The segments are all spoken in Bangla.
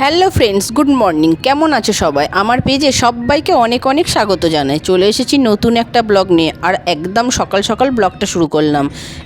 হ্যালো ফ্রেন্ডস গুড মর্নিং কেমন আছো সবাই? আমার পেজে সবাইকে অনেক অনেক স্বাগত জানাই। চলে এসেছি নতুন একটা ব্লগ নিয়ে, আর একদম সকাল সকাল ব্লগটা শুরু করলাম।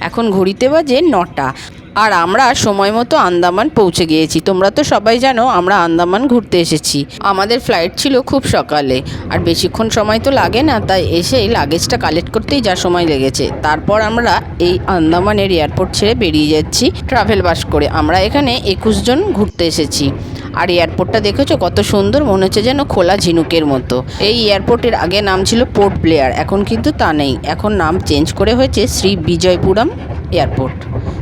এখন ঘড়িতে বাজে নটা। আর আমরা সময় মতো আন্দামান পৌঁছে গিয়েছি। তোমরা তো সবাই জানো আমরা আন্দামান ঘুরতে এসেছি। আমাদের ফ্লাইট ছিল খুব সকালে। আর বেশিক্ষণ সময় তো লাগে না, তাই এসেই লাগেজটা কালেক্ট করতেই যা সময় লেগেছে। তারপর আমরা এই আন্দামানের এয়ারপোর্ট ছেড়ে বেরিয়ে যাচ্ছি ট্রাভেল বাস করে। আমরা এখানে একুশ জন ঘুরতে এসেছি। আর এয়ারপোর্টটা দেখেছ? কত সুন্দর, মনে হচ্ছে যেন খোলা ঝিনুকের মতো। এই এয়ারপোর্টের আগে নাম ছিল পোর্ট প্লেয়ার এখন কিন্তু তা নেই। এখন নাম চেঞ্জ করে হয়েছে শ্রী বিজয়পুরম এয়ারপোর্ট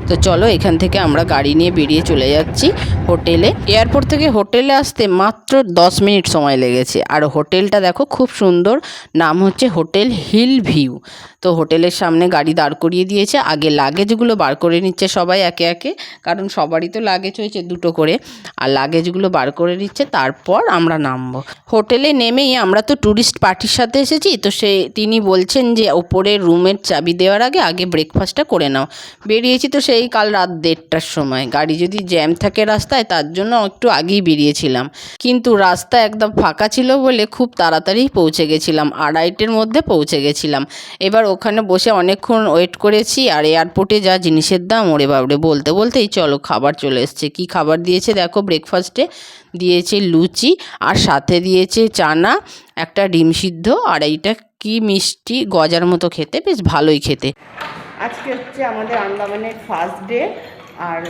তো চলো এখান থেকে আমরা গাড়ি নিয়ে বেরিয়ে চলে যাচ্ছি হোটেলে। এয়ারপোর্ট থেকে হোটেলে আসতে মাত্র দশ মিনিট সময় লেগেছে। আর হোটেলটা দেখো খুব সুন্দর, নাম হচ্ছে হোটেল হিল ভিউ। তো হোটেলের সামনে গাড়ি দাঁড় করিয়ে দিয়েছে। আগে লাগেজগুলো বার করে নিচ্ছে সবাই একে একে, কারণ সবারই তো লাগেজ হয়েছে দুটো করে। আর লাগেজগুলো বার করে নিচ্ছে, তারপর আমরা নামবো। হোটেলে নেমেই আমরা তো ট্যুরিস্ট পার্টির সাথে এসেছি, তো সে, তিনি বলছেন যে ওপরে রুমের চাবি দেওয়ার আগে আগে ব্রেকফাস্টটা করে নাও। বেরিয়েছি তো সেই কাল রাত দেড়টার সময়। গাড়ি যদি জ্যাম থাকে রাস্তায়, তার জন্য একটু আগেই বেরিয়েছিলাম। কিন্তু রাস্তা একদম ফাঁকা ছিল বলে খুব তাড়াতাড়ি পৌঁছে গেছিলাম। আড়াইটের মধ্যে পৌঁছে গেছিলাম। এবার ওখানে বসে অনেকক্ষণ ওয়েট করেছি আর এয়ারপোর্টে যা জিনিসের দাম, ওরে বাবরে বলতে বলতেই চলো খাবার চলে এসছে। কি খাবার দিয়েছে দেখো ব্রেকফাস্টে দিয়েছে লুচি আর সাথে দিয়েছে চানা, একটা ডিম সিদ্ধ আর এইটা কি মিষ্টি, গজার মতো খেতে, বেশ ভালোই খেতে। আজকে হচ্ছে আমাদের আন্দামানের ফার্স্ট ডে আর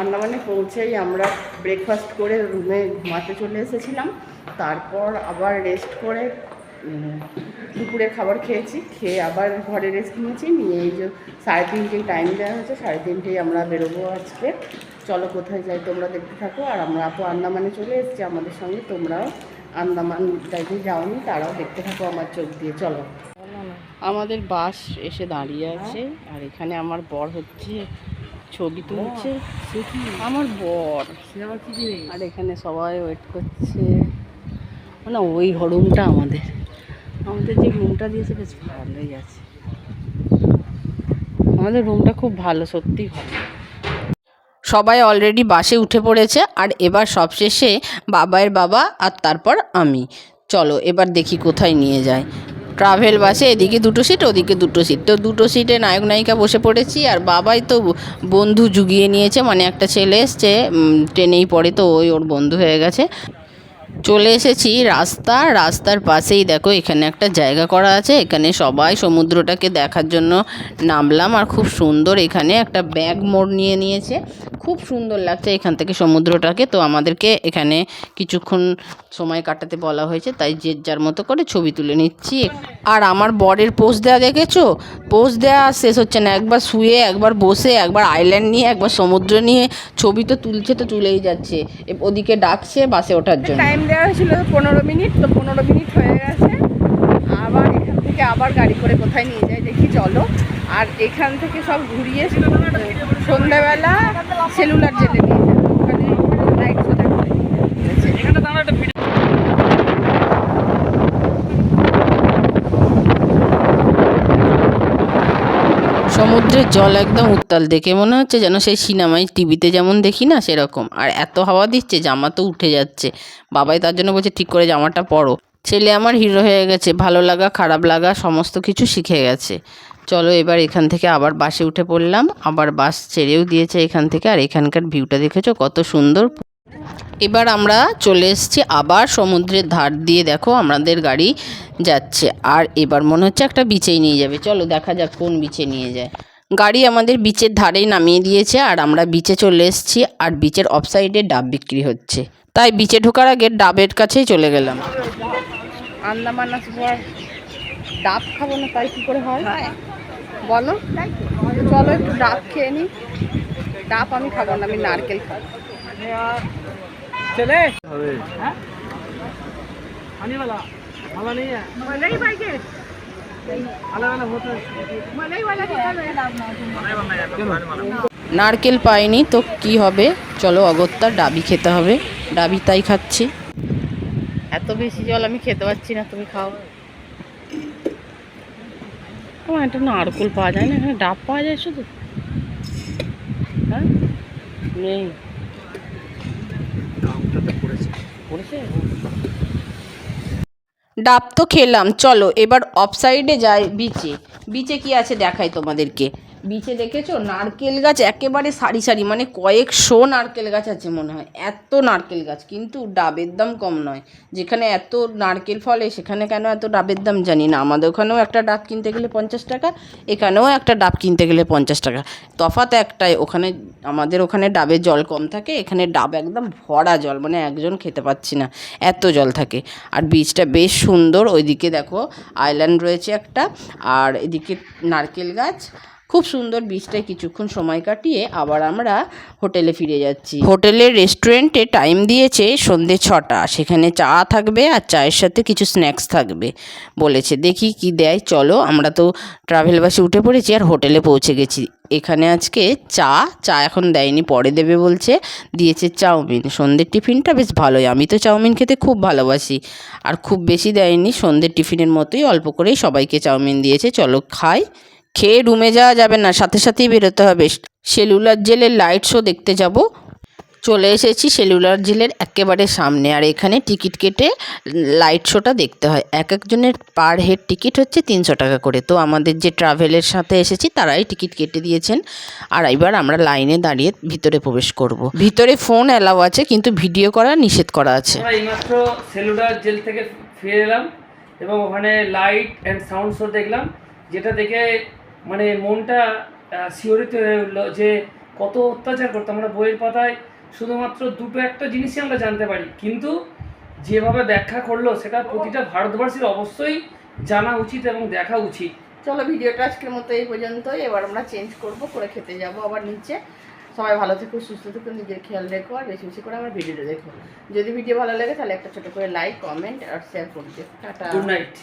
আন্দামানে পৌঁছেই আমরা ব্রেকফাস্ট করে রুমে ঘুমাতে চলে এসেছিলাম। তারপর আবার রেস্ট করে উম, দুপুরে খাবার খেয়েছি খেয়ে আবার ঘরে রেস্ট নিয়েছি নিয়ে এই যে সাড়ে তিনটেই টাইম দেওয়া হয়েছে সাড়ে তিনটেই আমরা বেরোবো আজকে। চলো কোথায় যাই তোমরা দেখতে থাকো আর আমরা তো আন্দামানে চলে এসেছি আমাদের সঙ্গে তোমরাও আন্দামান যাওনি তারাও দেখতে থাকো আমার চোখ দিয়ে চলো। আমাদের বাস এসে দাঁড়িয়ে আছে, আর এখানে আমার বর হচ্ছে, ছবি তুলছে। আমার বর। আর এখানে সবাই ওয়েট করছে। না, ওই রুমটা আমাদের। আমাদের যে রুমটা দিয়েছে, বেশ ভালোই আছে। আমাদের রুমটা খুব ভালো, সত্যি ভালো। সবাই অলরেডি বাসে উঠে পড়েছে, আর এবার সবশেষে বাবাইয়ের বাবা আর তারপর আমি। চলো, এবার দেখি কোথায় নিয়ে যায়। ট্রাভেল বাসে এদিকে দুটো সিট ওদিকে দুটো সিট তো দুটো সিটে নায়ক, নায়িকা বসে পড়েছি আর বাবাই তো বন্ধু জুগিয়ে নিয়েছে। মানে একটা ছেলে এসছে ট্রেনেই পড়ে, তো ওই ওর বন্ধু হয়ে গেছে। চলে এসেছি রাস্তা, রাস্তার পাশেই দেখো এখানে একটা জায়গা করা আছে। এখানে সবাই সমুদ্রটাকে দেখার জন্য নামলাম আর খুব সুন্দর এখানে একটা ব্যাগ মোড় নিয়ে নিয়েছে। খুব সুন্দর লাগছে এখান থেকে সমুদ্রটাকে। তো আমাদেরকে এখানে কিছুক্ষণ সময় কাটাতে বলা হয়েছে, তাই যে যার মতো করে ছবি তুলে নিচ্ছি। আর আমার বরের পোস্ট দেওয়া দেখেছ? পোজ দেওয়া শেষ হচ্ছে না। একবার শুয়ে, একবার বসে, একবার আইল্যান্ড নিয়ে, একবার সমুদ্র নিয়ে ছবি তো তুলছে তো তুলেই যাচ্ছে। ওদিকে ডাকছে বাসে ওঠার জন্য। দেওয়া হয়েছিল পনেরো মিনিট, তো পনেরো মিনিট হয়ে গেছে। আবার এখান থেকে আবার গাড়ি করে কোথায় নিয়ে যায় দেখি, চলো। আর এখান থেকে সব ঘুরিয়ে সন্ধ্যাবেলা সেলুলার জেলে নিয়ে যাবে ওখানে লাইট সোজা করে নিয়ে সমুদ্রের জল একদম উত্তাল। দেখে মনে হচ্ছে যেন সেই সিনেমায় টিভিতে যেমন দেখি না সেরকম। আর এত হাওয়া দিচ্ছে, জামা তো উঠে যাচ্ছে। বাবাই তার জন্য বলছে, ঠিক করে জামাটা পরো। ছেলে আমার হিরো হয়ে গেছে। ভালো লাগা, খারাপ লাগা, সমস্ত কিছু শিখে গেছে। চলো এবার এখান থেকে আবার বাসে উঠে পড়লাম। আবার বাস ছেড়েও দিয়েছে এখান থেকে। আর এখানকার ভিউটা দেখেছ? কত সুন্দর। এবার আমরা চলে এসেছি আবার সমুদ্রের ধার দিয়ে। দেখো আমাদের গাড়ি যাচ্ছে। আর এবার মনে হচ্ছে একটা বিচেই নিয়ে যাবে। চলো দেখা যাক কোন বিচে নিয়ে যায়। গাড়ি আমাদের বিচের ধারেই নামিয়ে দিয়েছে আর আমরা বিচে চলে এসেছি আর বিচের অফ সাইডে ডাব বিক্রি হচ্ছে। তাই বিচে ঢোকার আগে ডাবের কাছেই চলে গেলাম। আন্দামান ডাব খাব না তাই কি করে হয়। বলো। চলো একটু ডাব খেয়ে নি। ডাব আমি খাব না আমি নারকেল খাব। चले हाँ? आने वाला हवा नहीं है मलाई पाहिजे अलग अलग होता है मलाई वाला নারকেল পাইনি তো কি হবে চলো অগত্যা ডাবি খেতে হবে ডাবি তাই খাচ্ছি এত বেশি জল আমি খেতে পারছি না তুমি খাও আমার একটা নারকেল পাওয়া যায় না এখানে ডাব পাওয়া যায় শুধু হ্যাঁ নেই ডাব তো খেলাম চলো এবার অফ সাইডে যাই বিচে বিচে কি আছে দেখাই তোমাদেরকে। বিচে দেখেছ? নারকেল গাছ একেবারে সারি সারি মানে কয়েকশো নারকেল গাছ আছে মনে হয়। এত নারকেল গাছ, কিন্তু ডাবের দাম কম নয়। যেখানে এত নারকেল ফলে, সেখানে কেন এত ডাবের দাম জানি না। আমাদের ওখানেও একটা ডাব কিনতে গেলে পঞ্চাশ টাকা, এখানেও একটা ডাব কিনতে গেলে পঞ্চাশ টাকা। তফাৎ একটাই, ওখানে, আমাদের ওখানে ডাবের জল কম থাকে, এখানে ডাব একদম ভরা জল মানে একজন খেতে পাচ্ছি না, এত জল থাকে। আর বীজটা বেশ সুন্দর, ওইদিকে দেখো আইল্যান্ড রয়েছে একটা, আর এদিকে নারকেল গাছ খুব সুন্দর বীজটায় কিছুক্ষণ সময় কাটিয়ে আবার আমরা হোটেলে ফিরে যাচ্ছি। হোটেলের রেস্টুরেন্টে টাইম দিয়েছে সন্ধে ছটা। সেখানে চা থাকবে আর চায়ের সাথে কিছু স্ন্যাক্স থাকবে, বলেছে। দেখি কি দেয়। চলো, আমরা তো ট্রাভেল বাসে উঠে পড়েছি আর হোটেলে পৌঁছে গেছি। এখানে আজকে চা চা এখন দেয়নি, পরে দেবে বলছে। দিয়েছে চাউমিন। সন্ধ্যের টিফিনটা বেশ ভালোই। আমি তো চাউমিন খেতে খুব ভালোবাসি। আর খুব বেশি দেয়নি, সন্ধ্যের টিফিনের মতোই অল্প করেই সবাইকে চাউমিন দিয়েছে। চলো, খাই। খেয়ে রুমে যাওয়া যাবে না, সাথে সাথেই বেরোতে হবে। সেলুলার জেলের লাইট শো দেখতে যাব। চলে এসেছি সেলুলার জেলের একেবারে সামনে, আর এখানে টিকিট কেটে লাইট শোটা দেখতে হয়। এক একজনের পার হেড টিকিট হচ্ছে তিনশো টাকা করে। তো আমাদের যে ট্রাভেলের সাথে এসেছি, তারাই টিকিট কেটে দিয়েছেন। আর এবার আমরা লাইনে দাঁড়িয়ে ভিতরে প্রবেশ করব। ভিতরে ফোন অ্যালাউ আছে, কিন্তু ভিডিও করা নিষেধ করা আছে। এইমাত্র সেলুলার জেল থেকে ফিরে এলাম এবং ওখানে লাইট অ্যান্ড সাউন্ড শো দেখলাম, যেটা দেখে মানে মনটা শিহরিত হয়ে উঠল যে কত অত্যাচার করতো আমরা বইয়ের পাতায় শুধুমাত্র দুটো একটা জিনিসই আমরা জানতে পারি। কিন্তু যেভাবে ব্যাখ্যা করল সেটা প্রতিটা ভারতবর্ষের অবশ্যই জানা উচিত এবং দেখা উচিত। চলো ভিডিওটা আজকের মতো এই পর্যন্তই। এবার আমরা চেঞ্জ করব করে খেতে যাব আবার নিচে। সবাই ভালো থেকো সুস্থ থেকো নিজের খেয়াল রেখো আর বেশি বেশি করে আমার ভিডিওটা দেখো। যদি ভিডিও ভালো লাগে তাহলে একটা ছোটো করে লাইক কমেন্ট আর শেয়ার করবে। টাটা। Good night